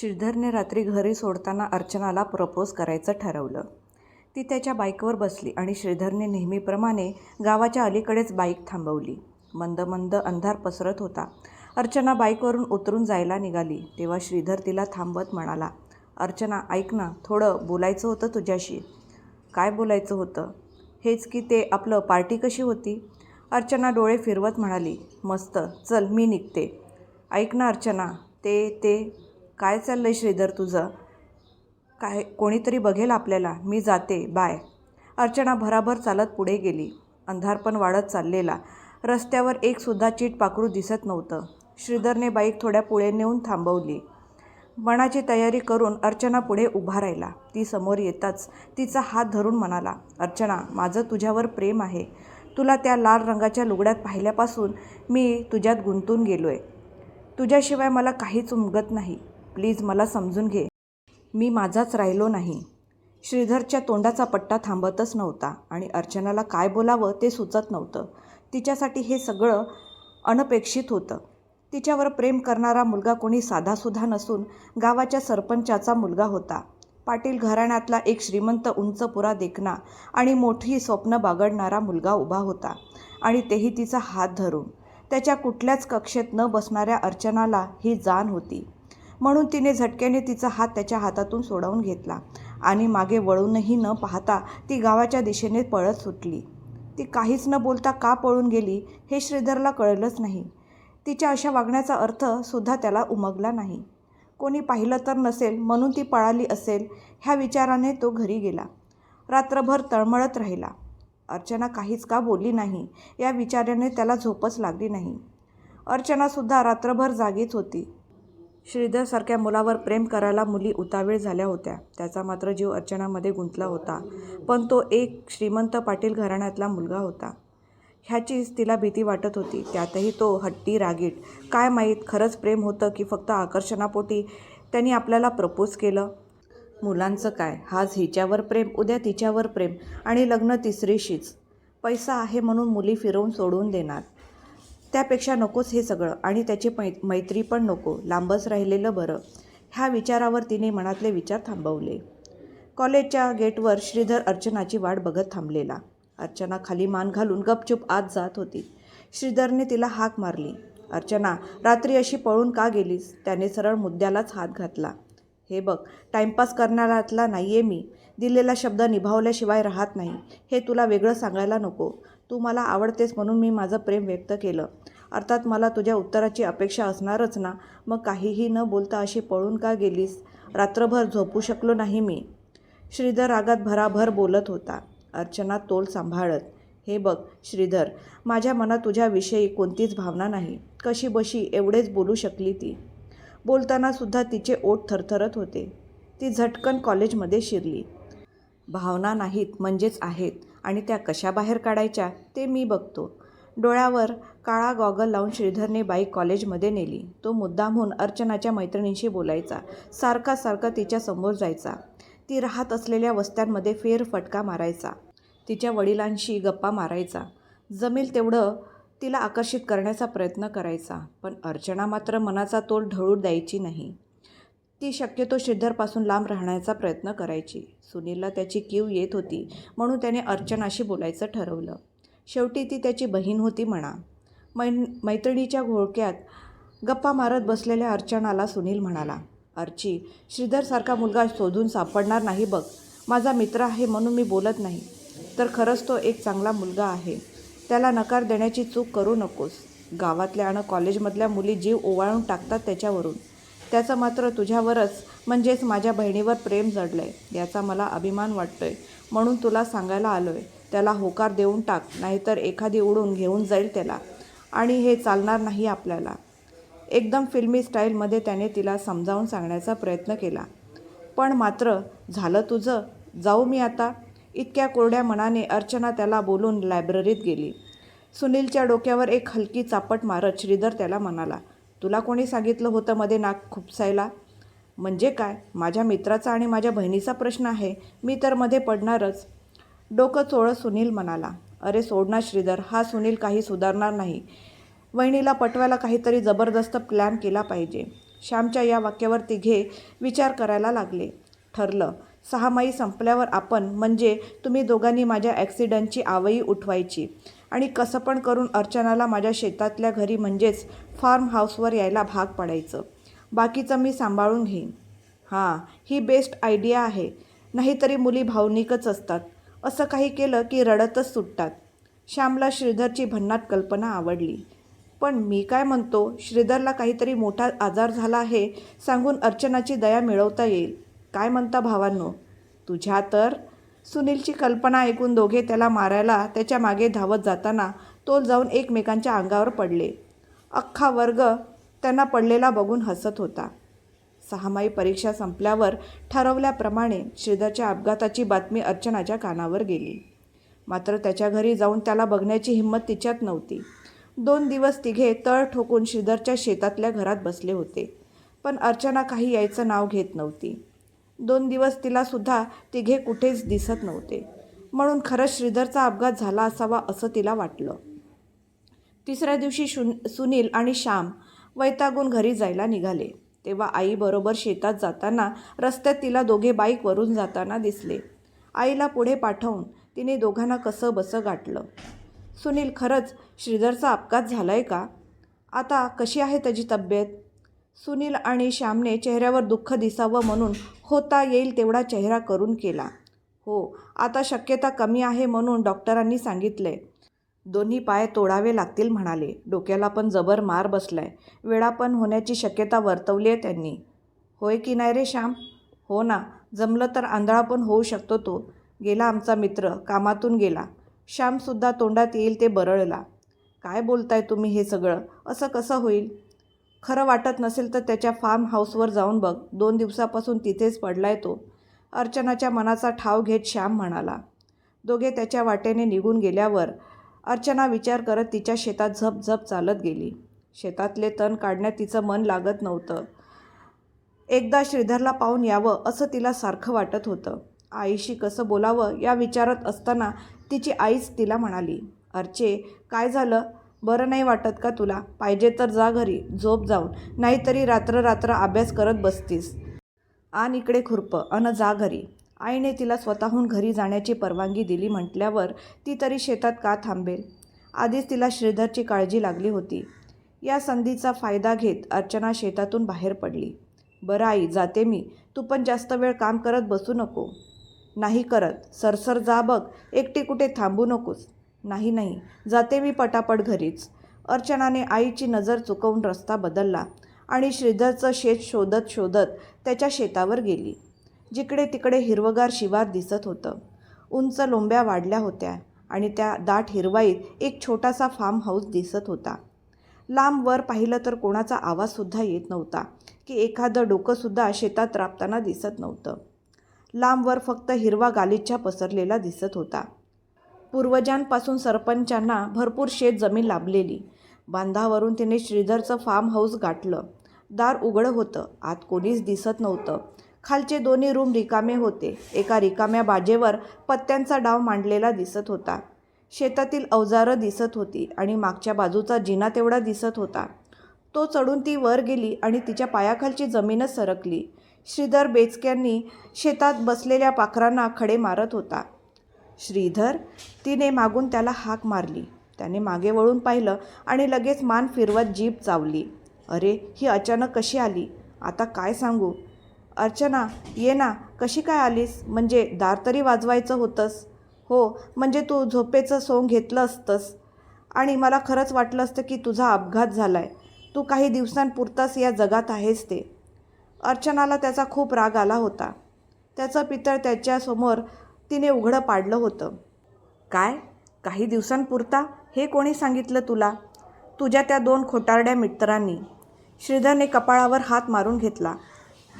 श्रीधरने रात्री घरी सोडताना अर्चनाला प्रपोज करायचं ठरवलं. ती त्याच्या बाईकवर बसली आणि श्रीधरने नेहमीप्रमाणे गावाच्या अलीकडेच बाईक थांबवली. मंद मंद अंधार पसरत होता. अर्चना बाईकवरून उतरून जायला निघाली तेव्हा श्रीधर तिला थांबवत म्हणाला अर्चना ऐक ना थोडं बोलायचं होतं तुझ्याशी. काय बोलायचं होतं? हेच की ते आपलं पार्टी कशी होती? अर्चना डोळे फिरवत म्हणाली मस्त चल मी निघते. ऐक ना अर्चना ते ते काय चाललं आहे श्रीधर तुझं? काय कोणीतरी बघेल आपल्याला? मी जाते बाय. अर्चना भराभर चालत पुढे गेली. अंधार पण वाढत चाललेला. रस्त्यावर एकसुद्धा चीट पाखरू दिसत नव्हतं. श्रीधरने बाईक थोड्या पुढे नेऊन थांबवली. मनाची तयारी करून अर्चना पुढे उभा राहिला. ती समोर येताच तिचा हात धरून म्हणाला अर्चना माझं तुझ्यावर प्रेम आहे. तुला त्या लाल रंगाच्या लुगड्यात पाहिल्यापासून मी तुझ्यात गुंतून गेलो आहे तुझ्याशिवाय मला काहीच उमगत नाही. प्लीज मला समजून घे. मी माझाच राहिलो नाही. श्रीधरच्या तोंडाचा पट्टा थांबतच नव्हता आणि अर्चनाला काय बोलावं ते सुचत नव्हतं. तिच्यासाठी हे सगळं अनपेक्षित होतं. तिच्यावर प्रेम करणारा मुलगा कोणी साधासुद्धा नसून गावाच्या सरपंचाचा मुलगा होता. पाटील घराण्यातला एक श्रीमंत उंच पुरा देखणा आणि मोठी स्वप्न बागडणारा मुलगा उभा होता आणि तेही तिचा हात धरून. त्याच्या कुठल्याच कक्षेत न बसणाऱ्या अर्चनाला ही जाण होती. म्हणून तिने झटक्याने तिचा हात त्याच्या हातातून सोडवून घेतला आणि मागे वळूनही न पाहता ती गावाच्या दिशेने पळत सुटली. ती काहीच न बोलता का पळून गेली हे श्रीधरला कळलंच नाही. तिच्या अशा वागण्याचा अर्थ सुद्धा त्याला उमगला नाही. कोणी पाहिलं तर नसेल म्हणून ती पळाली असेल ह्या विचाराने तो घरी गेला. रात्रभर तळमळत राहिला. अर्चना काहीच का बोलली नाही या विचाराने त्याला झोपच लागली नाही. अर्चनासुद्धा रात्रभर जागीच होती. श्रीधरसारख्या मुलावर प्रेम करायला मुली उतावीळ झाल्या होत्या. त्याचा मात्र जीव अर्चनामध्ये गुंतला होता. पण तो एक श्रीमंत पाटील घराण्यातला मुलगा होता. ह्याचीच तिला भीती वाटत होती. त्यातही तो हट्टी रागीट. काय माहीत खरंच प्रेम होतं की फक्त आकर्षणापोटी त्यांनी आपल्याला प्रपोज केलं? मुलांचं काय? आज हिच्यावर प्रेम उद्या तिच्यावर प्रेम आणि लग्न तिसरीशीच. पैसा आहे म्हणून मुली फिरवून सोडून देणार. त्यापेक्षा नकोच हे सगळं. आणि त्याची मै मैत्री पण नको. लांबच राहिलेलं बरं. ह्या विचारावर तिने मनातले विचार थांबवले. कॉलेजच्या गेटवर श्रीधर अर्चनाची वाट बघत थांबलेला. अर्चना खाली मान घालून गपचूप आत जात होती. श्रीधरने तिला हाक मारली. अर्चना रात्री अशी पळून का गेलीस? त्याने सरळ मुद्द्यालाच हात घातला. हे बघ टाईमपास करणाऱ्यातला नाही आहे मी. दिलेला शब्द निभावल्याशिवाय राहत नाही. हे तुला वेगळं सांगायला नको. तू मला आवडतेस म्हणून मी माझं प्रेम व्यक्त केलं. अर्थात मला तुझ्या उत्तराची अपेक्षा असणारच ना. मग काहीही न बोलता अशी पळून का गेलीस? रात्रभर झोपू शकलो नाही मी. श्रीधर रागात भराभर बोलत होता. अर्चना तोल सांभाळत. हे बघ श्रीधर माझ्या मनात तुझ्याविषयी कोणतीच भावना नाही. कशी बशी एवढेच बोलू शकली ती? बोलतानासुद्धा तिचे ओठ थरथरत होते. ती झटकन कॉलेजमध्ये शिरली. भावना नाहीत म्हणजेच आहेत. आणि त्या कशा बाहेर काढायच्या ते मी बघतो. डोळ्यावर काळा गॉगल लावून श्रीधरने बाईक कॉलेजमध्ये नेली. तो मुद्दामहून अर्चनाच्या मैत्रिणींशी बोलायचा. सारखा सारखा तिच्यासमोर जायचा. ती राहत असलेल्या वस्त्यांमध्ये फेरफटका मारायचा. तिच्या वडिलांशी गप्पा मारायचा. जमेल तेवढं तिला आकर्षित करण्याचा प्रयत्न करायचा. पण अर्चना मात्र मनाचा तोल ढळू द्यायची नाही. ती शक्यतो श्रीधरपासून लांब राहण्याचा प्रयत्न करायची. सुनीलला त्याची कीव येत होती म्हणून त्याने अर्चनाशी बोलायचं ठरवलं. शेवटी ती त्याची बहीण होती म्हणा. मै मैत्रिणीच्या घोळक्यात गप्पा मारत बसलेल्या अर्चनाला सुनील म्हणाला अर्ची श्रीधरसारखा मुलगा शोधून सापडणार नाही बघ. माझा मित्र आहे म्हणून मी बोलत नाही. तर खरंच तो एक चांगला मुलगा आहे. त्याला नकार देण्याची चूक करू नकोस. गावातल्या आणि कॉलेजमधल्या मुली जीव ओवाळून टाकतात त्याच्यावरून. त्याचं मात्र तुझ्यावरच म्हणजेच माझ्या बहिणीवर प्रेम जडलं आहे याचा मला अभिमान वाटतो आहे म्हणून तुला सांगायला आलो आहे त्याला होकार देऊन टाक नाहीतर एखादी उडून घेऊन जाईल त्याला. आणि हे चालणार नाही आपल्याला. एकदम फिल्मी स्टाईलमध्ये त्याने तिला समजावून सांगण्याचा प्रयत्न केला. पण मात्र झालं तुझं? जाऊ मी आता. इतक्या कोरड्या मनाने अर्चना त्याला बोलून लायब्ररीत गेली. सुनीलच्या डोक्यावर एक हलकी चापट मारत श्रीधर त्याला म्हणाला तुला कोणी सांगितलं होतं मध्ये नाक खुपसायला? म्हणजे काय? माझ्या मित्राचा आणि माझ्या बहिणीचा प्रश्न आहे. मी तर मध्ये पडणारच. डोकं चोळत सुनील म्हणाला. अरे सोड ना श्रीधर हा सुनील काही सुधारणार नाही. वहिनीला पटवायला काहीतरी जबरदस्त प्लॅन केला पाहिजे. श्यामच्या या वाक्यावर तिघे विचार करायला लागले. ठरलं. सहामाही संपल्यावर आपण म्हणजे तुम्ही दोघांनी माझ्या ॲक्सिडंटची आवई उठवायची. आणि कसं पण करून अर्चनाला माझ्या शेतातल्या घरी म्हणजेच फार्म हाऊसवर यायला भाग पडायचं. बाकीचं मी सांभाळून घेईन. हां ही बेस्ट आयडिया आहे. नाहीतरी मुली भावनिकच असतात. असं काही केलं की रडतच सुटतात. श्यामला श्रीधरची भन्नाट कल्पना आवडली. पण मी काय म्हणतो श्रीधरला काहीतरी मोठा आजार झाला आहे सांगून अर्चनाची दया मिळवता येईल. काय म्हणता भावांनो? तुझ्या तर सुनीलची कल्पना ऐकून दोघे त्याला मारायला त्याच्यामागे धावत जाताना तोल जाऊन एकमेकांच्या अंगावर पडले. अख्खा वर्ग त्यांना पडलेला बघून हसत होता. सहामाही परीक्षा संपल्यावर ठरवल्याप्रमाणे श्रीधरच्या अपघाताची बातमी अर्चनाच्या कानावर गेली. मात्र त्याच्या घरी जाऊन त्याला बघण्याची हिंमत तिच्यात नव्हती. दोन दिवस तिघे तळ ठोकून श्रीधरच्या शेतातल्या घरात बसले होते. पण अर्चना काही यायचं नाव घेत नव्हती. दोन दिवस तिलासुद्धा तिघे कुठेच दिसत नव्हते. म्हणून खरंच श्रीधरचा अपघात झाला असावा असं तिला वाटलं. तिसऱ्या दिवशी शु सुनील आणि श्याम वैतागून घरी जायला निघाले. तेव्हा आईबरोबर शेतात जाताना रस्त्यात तिला दोघे बाईकवरून जाताना दिसले. आईला पुढे पाठवून तिने दोघांना कसं बसं गाठलं. सुनील खरंच श्रीधरचा अपघात झाला आहे का? आता कशी आहे त्याची तब्येत? सुनील आणि श्यामने चेहऱ्यावर दुःख दिसावं म्हणून होता येईल तेवढा चेहरा करून केला. हो आता शक्यता कमी आहे म्हणून डॉक्टरांनी सांगितले. दोन्ही पाय तोडावे लागतील म्हणाले. डोक्याला पण जबर मार बसलाय. वेळापण होण्याची शक्यता वर्तवली आहे त्यांनी. होय की नाही रे श्याम? हो ना जमलं तर आंधळा पण होऊ शकतो तो. गेला आमचा मित्र कामातून गेला. श्यामसुद्धा तोंडात येईल ते बरळला. काय बोलताय तुम्ही हे सगळं? असं कसं होईल? खरं वाटत नसेल तर त्याच्या फार्म हाऊसवर जाऊन बघ. दोन दिवसापासून तिथेच पडलाय तो. अर्चनाच्या मनाचा ठाव घेत श्याम म्हणाला. दोघे त्याच्या वाटेने निघून गेल्यावर अर्चना विचार करत तिच्या शेतात झप झप चालत गेली. शेतातले तण काढण्यात तिचं मन लागत नव्हतं. एकदा श्रीधरला पाहून यावं असं तिला सारखं वाटत होतं. आईशी कसं बोलावं या विचारात असताना तिची आईच तिला म्हणाली अर्चे काय झालं? बरं नाही वाटत का तुला? पाहिजे तर जा घरी झोप जाऊन. नाहीतरी रात्र रात्र अभ्यास करत बसतीस. आण इकडे खुरपं अन जा घरी. आईने तिला स्वतःहून घरी जाण्याची परवानगी दिली म्हटल्यावर ती तरी शेतात का थांबेल? आधीच तिला श्रीधरची काळजी लागली होती. या संधीचा फायदा घेत अर्चना शेतातून बाहेर पडली. बरं आई जाते मी. तू पण जास्त वेळ काम करत बसू नको. नाही करत. सरसर जा बघ. एकटी कुठे थांबू नकोस. नाही नाही. जाते मी पटापट घरीच. अर्चनाने आईची नजर चुकवून रस्ता बदलला आणि श्रीधरचं शेत शोधत शोधत त्याच्या शेतावर गेली. जिकडे तिकडे हिरवगार शिवार दिसत होतं. उंच लोंब्या वाढल्या होत्या आणि त्या दाट हिरवाईत एक छोटासा फार्म हाऊस दिसत होता. लांब वर पाहिलं तर कोणाचा आवाजसुद्धा येत नव्हता की एखादं डोकंसुद्धा शेतात राबताना दिसत नव्हतं. लांबवर फक्त हिरवा गालिच्छा पसरलेला दिसत होता. पूर्वजांपासून सरपंचांना भरपूर शेत जमीन लाभलेली. बांधावरून तिने श्रीधरचं फार्म हाऊस गाठलं. दार उघडं होतं. आत कोणीच दिसत नव्हतं. खालचे दोन्ही रूम रिकामे होते. एका रिकाम्या बाजेवर पत्त्यांचा डाव मांडलेला दिसत होता. शेतातील अवजारं दिसत होती आणि मागच्या बाजूचा जिना तेवढा दिसत होता. तो चढून ती वर गेली आणि तिच्या पायाखालची जमीनच सरकली. श्रीधर बेचक्यांनी शेतात बसलेल्या पाखरांना खडे मारत होता. श्रीधर तिने मागून त्याला हाक मारली. त्याने मागे वळून पाहिलं आणि लगेच मान फिरवत जीप चावली. अरे ही अचानक कशी आली? आता काय सांगू? अर्चना ये ना कशी काय आलीस? म्हणजे दार तरी वाजवायचं होतंस? हो म्हणजे तू झोपेचं सोंग घेतलं असतंस. आणि मला खरंच वाटलं असतं की तुझा अपघात झाला आहे तू काही दिवसांपुरताच या जगात आहेस ते. अर्चनाला त्याचा खूप राग आला होता. त्याचं पितळ त्याच्यासमोर तिने उघडं पाडलं होतं. काय? काही दिवसांपुरता? हे कोणी सांगितलं तुला? तुझ्या त्या दोन खोटारड्या मित्रांनी. श्रीधरने कपाळावर हात मारून घेतला.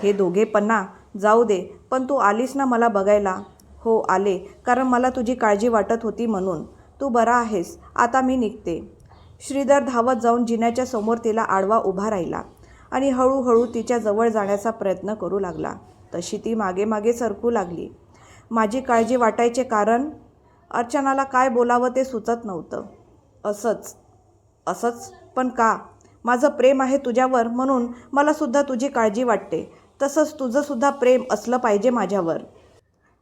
हे दोघे पन्ना जाऊ दे पण तू आलीस ना मला बघायला. हो आले कारण मला तुझी काळजी वाटत होती म्हणून. तू बरा आहेस आता मी निघते. श्रीधर धावत जाऊन जिन्याच्या समोर तिला आडवा उभा राहिला आणि हळूहळू तिच्या जवळ जाण्याचा प्रयत्न करू लागला. तशी ती मागे मागे सरकू लागली. माझी काळजी वाटायचे कारण अर्चनाला काय बोलावं ते सुचत नव्हतं. असंच असंच पण का? माझं प्रेम आहे तुझ्यावर म्हणून मला सुद्धा तुझी काळजी वाटते. तसंच तुझंसुद्धा प्रेम असलं पाहिजे माझ्यावर.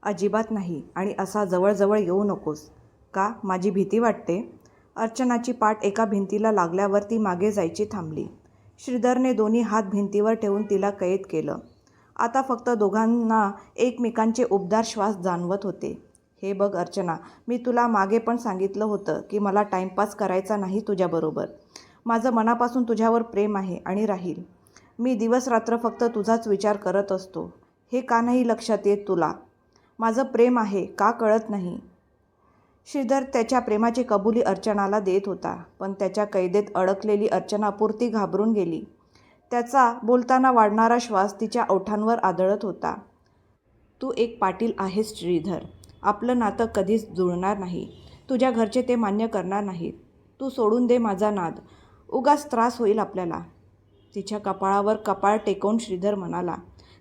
अजिबात नाही आणि असा जवळजवळ येऊ नकोस. का? माझी भीती वाटते. अर्चनाची पाठ एका भिंतीला लागल्यावर ती मागे जायची थांबली. श्रीधरने दोन्ही हात भिंतीवर ठेवून तिला कैद केलं. आता फक्त दोघांना एकमेकांचे उबदार श्वास जाणवत होते. हे बघ अर्चना मी तुला मागे पण सांगितलं होतं की मला टाईमपास करायचा नाही तुझ्याबरोबर माझं मनापासून तुझ्यावर प्रेम आहे आणि राहील. मी दिवसरात्र फक्त तुझाच विचार करत असतो. हे का नाही लक्षात येत तुला? माझं प्रेम आहे का कळत नाही? श्रीधर त्याच्या प्रेमाची कबुली अर्चनाला देत होता पण त्याच्या कैदेत अडकलेली अर्चना पुरती घाबरून गेली. त्याचा बोलताना वाढणारा श्वास तिच्या ओठांवर आदळत होता. तू एक पाटील आहेस श्रीधर. आपलं नातं कधीच जुळणार नाही. तुझ्या घरचे ते मान्य करणार नाहीत. तू सोडून दे माझा नाद. उगाच त्रास होईल आपल्याला. तिच्या कपाळावर कपाळ टेकवून श्रीधर म्हणाला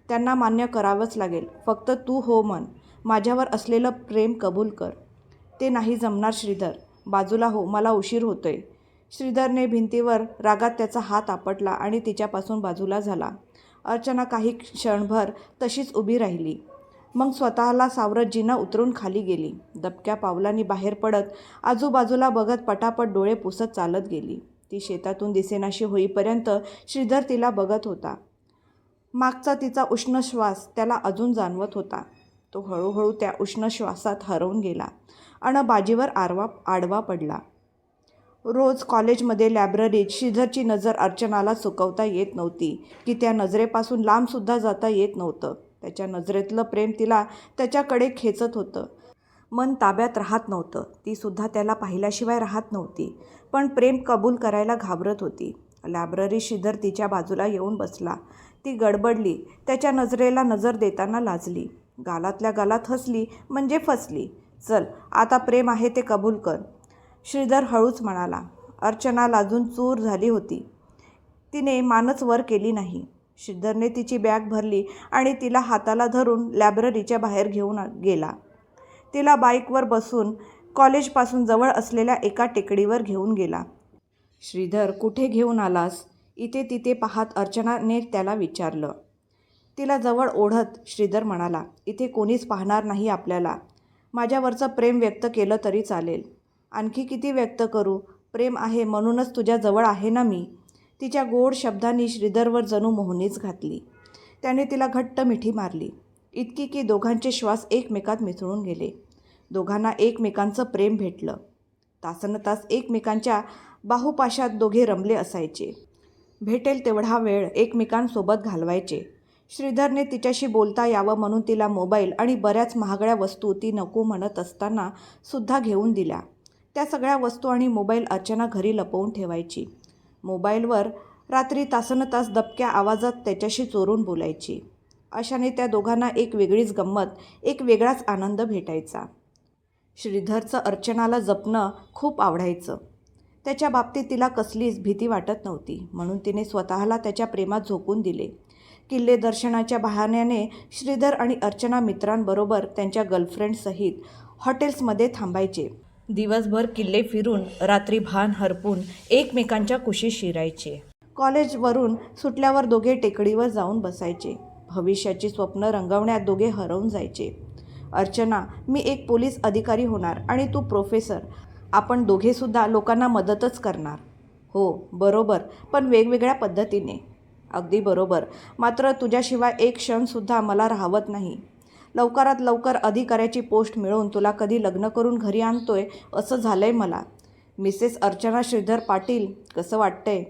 त्यांना मान्य करावंच लागेल. फक्त तू हो मन. माझ्यावर असलेलं प्रेम कबूल कर. ते नाही जमणार श्रीधर. बाजूला हो. मला उशीर होतोय. श्रीधरने भिंतीवर रागात त्याचा हात आपटला आणि तिच्यापासून बाजूला झाला. अर्चना काही क्षणभर तशीच उभी राहिली. मग स्वतःला सावरत जिना उतरून खाली गेली. दबक्या पावलांनी बाहेर पडत आजूबाजूला बघत पटापट डोळे पुसत चालत गेली. ती शेतातून दिसेनाशी होईपर्यंत श्रीधर तिला बघत होता. मागचा तिचा उष्ण श्वास त्याला अजून जाणवत होता. तो हळूहळू त्या उष्ण श्वासात हरवून गेला अन बाजीवर आरवा आडवा पडला. रोज कॉलेजमध्ये लायब्ररीत शिझरची नजर अर्चनाला चुकवता येत नव्हती. की त्या नजरेपासून लांबसुद्धा जाता येत नव्हतं. त्याच्या नजरेतलं प्रेम तिला त्याच्याकडे खेचत होतं. मन ताब्यात राहत नव्हतं. तीसुद्धा त्याला पाहिल्याशिवाय राहत नव्हती. पण प्रेम कबूल करायला घाबरत होती. लायब्ररी शिधर तिच्या बाजूला येऊन बसला. ती गडबडली. त्याच्या नजरेला नजर देताना लाजली. गालातल्या गालात हसली म्हणजे फसली. चल आता प्रेम आहे ते कबूल कर. श्रीधर हळूच म्हणाला अर्चना लाजून चूर झाली होती. तिने मानच वर केली नाही. श्रीधरने तिची बॅग भरली आणि तिला हाताला धरून लायब्ररीच्या बाहेर घेऊन गेला. तिला बाईकवर बसून कॉलेजपासून जवळ असलेल्या एका टेकडीवर घेऊन गेला. श्रीधर कुठे घेऊन आलास? इथे तिथे पाहत अर्चनाने त्याला विचारलं. तिला जवळ ओढत श्रीधर म्हणाला इथे कोणीच पाहणार नाही आपल्याला. माझ्यावरचं प्रेम व्यक्त केलं तरी चालेल. आणखी किती व्यक्त करू? प्रेम आहे म्हणूनच तुझ्या जवळ आहे ना मी? तिच्या गोड शब्दांनी श्रीधरवर जणू मोहनीच घातली. त्याने तिला घट्ट मिठी मारली. इतकी की दोघांचे श्वास एकमेकात मिसळून गेले. दोघांना एकमेकांचं प्रेम भेटलं. तासनतास एकमेकांच्या बाहुपाशात दोघे रमले असायचे. भेटेल तेवढा वेळ एकमेकांसोबत घालवायचे. श्रीधरने तिच्याशी बोलता यावं म्हणून तिला मोबाईल आणि बऱ्याच महागड्या वस्तू ती नको म्हणत असताना सुद्धा घेऊन दिल्या. त्या सगळ्या वस्तू आणि मोबाईल अर्चना घरी लपवून ठेवायची. मोबाईलवर रात्री तासनतास दबक्या आवाजात त्याच्याशी चोरून बोलायची. अशाने त्या दोघांना एक वेगळीच गंमत एक वेगळाच आनंद भेटायचा. श्रीधरचं अर्चनाला जपणं खूप आवडायचं. त्याच्या बाबतीत तिला कसलीच भीती वाटत नव्हती. म्हणून तिने स्वतःला त्याच्या प्रेमात झोकून दिले. किल्ले दर्शनाच्या बहाण्याने श्रीधर आणि अर्चना मित्रांबरोबर त्यांच्या गर्लफ्रेंडसहित हॉटेल्समध्ये थांबायचे. दिवसभर किल्ले फिरून रात्री भान हरपून एकमेकांच्या कुशीत शिरायचे. कॉलेजवरून सुटल्यावर दोघे टेकडीवर जाऊन बसायचे. भविष्याची स्वप्न रंगवण्यात दोघे हरवून जायचे. अर्चना मी एक पोलीस अधिकारी होणार आणि तू प्रोफेसर. आपण दोघेसुद्धा लोकांना मदतच करणार. हो बरोबर पण वेगवेगळ्या पद्धतीने. अगदी बरोबर. मात्र तुझ्याशिवाय एक क्षणसुद्धा मला राहवत नाही. लवकरात लवकर अधिकाऱ्याची पोस्ट मिळवून तुला कधी लग्न करून घरी आणतोय असं झालंय मला. मिसेस अर्चना श्रीधर पाटील कसं वाटतंय?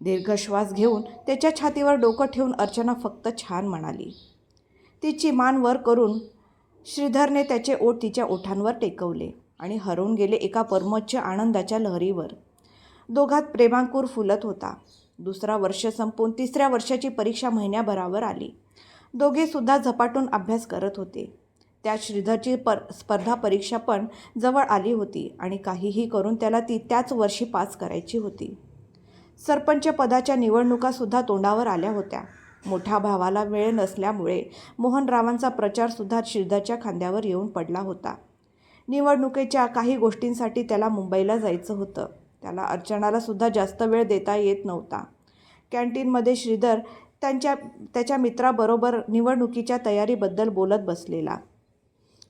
दीर्घ श्वास घेऊन त्याच्या छातीवर डोकं ठेवून अर्चना फक्त छान म्हणाली. तिची मान वर करून श्रीधरने त्याचे ओठ तिच्या ओठांवर टेकवले आणि हरवून गेले एका परमोच्च आनंदाच्या लहरीवर. दोघात प्रेमांकूर फुलत होता. दुसरा वर्ष संपून तिसऱ्या वर्षाची परीक्षा महिन्याभरावर आली. दोघेसुद्धा झपाटून अभ्यास करत होते. त्या श्रीधरची पर स्पर्धा परीक्षा पण जवळ आली होती आणि काहीही करून त्याला ती त्याच वर्षी पास करायची होती. सरपंच पदाच्या निवडणुकासुद्धा तोंडावर आल्या होत्या. मोठ्या भावाला वेळ नसल्यामुळे मोहनरावांचा प्रचारसुद्धा श्रीधरच्या खांद्यावर येऊन पडला होता. निवडणुकीच्या काही गोष्टींसाठी त्याला मुंबईला जायचं होतं. त्याला अर्चनालासुद्धा जास्त वेळ देता येत नव्हता. कॅन्टीनमध्ये श्रीधर त्यांच्या त्याच्या मित्राबरोबर निवडणुकीच्या तयारीबद्दल बोलत बसलेला.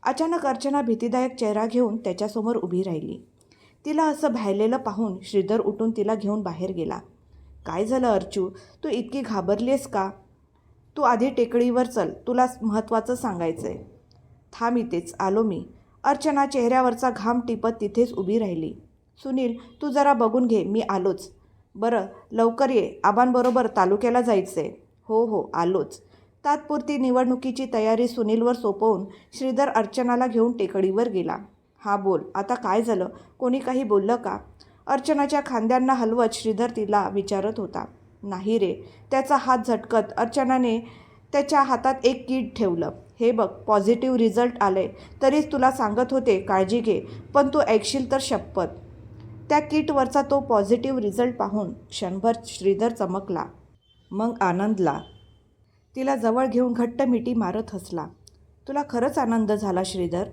अचानक अर्चना भीतीदायक चेहरा घेऊन त्याच्यासमोर उभी राहिली. तिला असं भायलेलं पाहून श्रीधर उठून तिला घेऊन बाहेर गेला. काय झालं अर्चू? तू इतकी घाबरलीस का? तू आधी टेकडीवर चल तुला महत्त्वाचं सांगायचं आहे थांब इथेच आलो मी. अर्चना चेहऱ्यावरचा घाम टिपत तिथेच उभी राहिली. सुनील तू जरा बघून घे मी आलोच. बरं लवकर ये आबांबरोबर तालुक्याला जायचं आहे हो हो आलोच. तात्पुरती निवडणुकीची तयारी सुनीलवर सोपवून श्रीधर अर्चनाला घेऊन टेकडीवर गेला. हा बोल आता काय झालं? कोणी काही बोललं का? अर्चनाच्या खांद्यांना हलवत श्रीधर तिला विचारत होता. नाही रे त्याचा हात झटकत अर्चनाने त्याच्या हातात एक किट ठेवलं. हे बघ पॉझिटिव्ह रिझल्ट आले तरीच तुला सांगत होते काळजी घे पण तू ऐकशील तर शपथ. त्या किटवरचा तो पॉझिटिव्ह रिझल्ट पाहून क्षणभर श्रीधर चमकला. मग आनंदला. तिला जवळ घेऊन घट्ट मिठी मारत हसला. तुला खरंच आनंद झाला श्रीधर?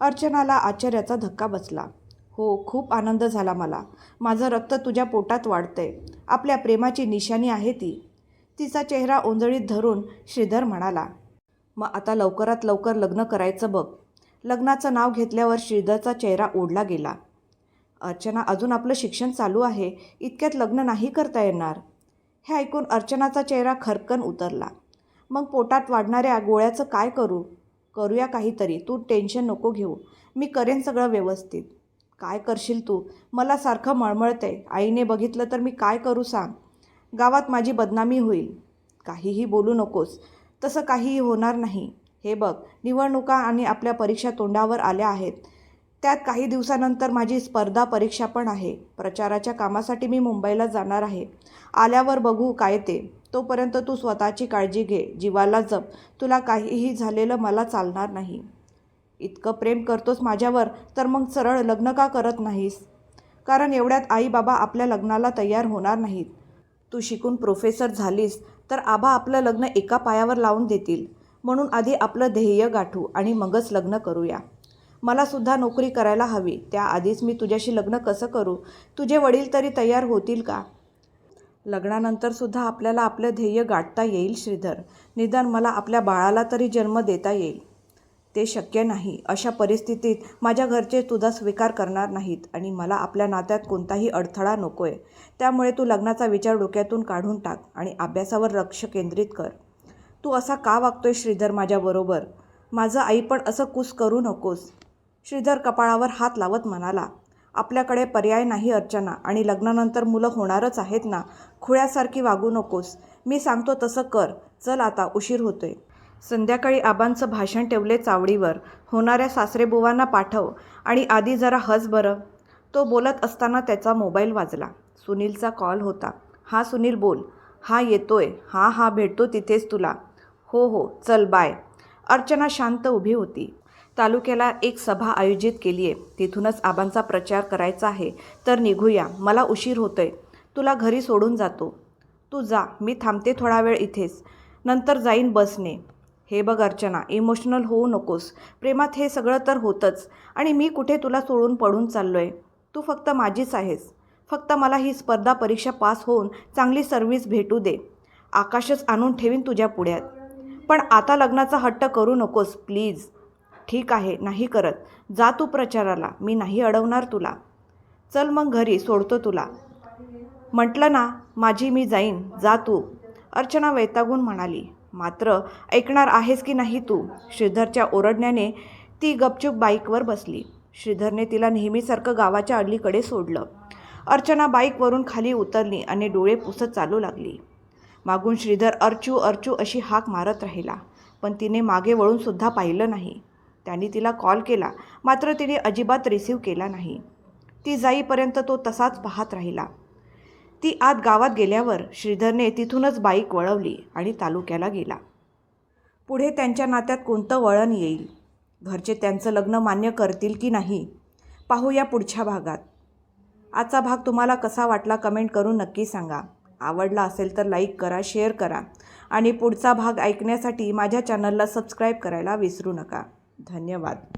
अर्चनाला आश्चर्याचा धक्का बसला. हो खूप आनंद झाला मला. माझं रक्त तुझ्या पोटात वाढतंय. आपल्या प्रेमाची निशाणी आहे ती. तिचा चेहरा ओंजळीत धरून श्रीधर म्हणाला मग आता लवकरात लवकर लग्न करायचं बघ. लग्नाचं नाव घेतल्यावर श्रीधरचा चेहरा ओढला गेला. अर्चना अजून आपलं शिक्षण चालू आहे. इतक्यात लग्न नाही करता येणार. हे ऐकून अर्चनाचा चेहरा खरकन उतरला. मग पोटात वाढणाऱ्या गोळ्याचं काय करू? करूया काहीतरी. तू टेन्शन नको घेऊ. मी करेन सगळं व्यवस्थित. काय करशील तू? मला सारखं मळमळतंय. आईने बघितलं तर मी काय करू सांग? गावात माझी बदनामी होईल. काहीही बोलू नकोस. तसं काहीही होणार नाही. हे बघ निवडणुका आणि आपल्या परीक्षा तोंडावर आल्या आहेत. त्यात काही दिवसानंतर माझी स्पर्धा परीक्षा पण आहे. प्रचाराच्या कामासाठी मी मुंबईला जाणार आहे. आल्यावर बघू काय ते. तोपर्यंत तू स्वतःची काळजी घे. जीवाला जप. तुला काहीही झालेलं मला चालणार नाही. इतकं प्रेम करतोस माझ्यावर तर मग सरळ लग्न का करत नाहीस? कारण एवढ्यात आई बाबा आपल्या लग्नाला तयार होणार नाहीत. तू शिकून प्रोफेसर झालीस तर आबा आपलं लग्न एका पायावर लावून देतील. म्हणून आधी आपलं ध्येय गाठू आणि मगच लग्न करूया. मला सुद्धा नोकरी करायला हवी. त्याआधीच मी तुझ्याशी लग्न कसं करू? तुझे वडील तरी तयार होतील का? लग्नानंतरसुद्धा आपल्याला आपलं ध्येय गाठता येईल श्रीधर. निदान मला आपल्या बाळाला तरी जन्म देता येईल. ते शक्य नाही. अशा परिस्थितीत माझ्या घरचे तुझा स्वीकार करणार नाहीत आणि मला आपल्या नात्यात कोणताही अडथळा नको आहे त्यामुळे तू लग्नाचा विचार डोक्यातून काढून टाक आणि अभ्यासावर लक्ष केंद्रित कर. तू असा का वागतोय श्रीधर माझ्याबरोबर? माझं आई पण असं कुस करू नकोस. श्रीधर कपाळावर हात लावत म्हणाला आपल्याकडे पर्याय नाही अर्चना आणि लग्नानंतर मुलं होणारच आहेत ना? खुळ्यासारखी वागू नकोस. मी सांगतो तसं कर. चल आता उशीर होतोय संध्याकाळी आबांचं भाषण ठेवले चावडीवर. होणाऱ्या सासरेबुवांना पाठव आणि आधी जरा हस बरं. तो बोलत असताना त्याचा मोबाईल वाजला. सुनीलचा कॉल होता. हा सुनील बोल. हा येतोय. हा हा भेटतो तिथेच तुला. हो हो. चल बाय. अर्चना शांत उभी होती. तालुक्याला एक सभा आयोजित केली आहे तिथूनच आबांचा प्रचार करायचा आहे. तर निघूया. मला उशीर होतोय. तुला घरी सोडून जातो. तू जा. मी थांबते थोडा वेळ इथेच. नंतर जाईन बसने. हे बघ अर्चना इमोशनल होऊ नकोस. प्रेमात हे सगळं तर होतंच. आणि मी कुठे तुला सोडून पडून चाललो आहे तू फक्त माझीच आहेस. फक्त मला ही स्पर्धा परीक्षा पास होऊन चांगली सर्व्हिस भेटू दे. आकाशच आणून ठेवीन तुझ्या पुढ्यात. पण आता लग्नाचा हट्ट करू नकोस प्लीज. ठीक आहे नाही करत. जा तू प्रचाराला मी नाही अडवणार तुला. चल मग घरी सोडतो तुला. म्हटलं ना माझी मी जाईन जा तू. अर्चना वैतागून म्हणाली मात्र ऐकणार आहेस की नाही तू? श्रीधरच्या ओरडण्याने ती गपचूप बाईकवर बसली. श्रीधरने तिला नेहमीसारखं गावाच्या अलीकडे सोडलं. अर्चना बाईकवरून खाली उतरली आणि डोळे पुसत चालू लागली. मागून श्रीधर अर्चू अर्चू अशी हाक मारत राहिला पण तिने मागे वळूनसुद्धा पाहिलं नाही. त्यांनी तिला कॉल केला मात्र तिने अजिबात रिसीव केला नाही. ती जाईपर्यंत तो तसाच पाहत राहिला. ती आत गावात गेल्यावर श्रीधरने तिथूनच बाईक वळवली आणि तालुक्याला गेला. पुढे त्यांच्या नात्यात कोणतं वळण येईल? घरचे त्यांचं लग्न मान्य करतील की नाही? पाहूया पुढच्या भागात. आजचा भाग तुम्हाला कसा वाटला कमेंट करून नक्की सांगा. आवडला असेल तर लाईक करा शेअर करा आणि पुढचा भाग ऐकण्यासाठी माझ्या चॅनलला सबस्क्राईब करायला विसरू नका. धन्यवाद.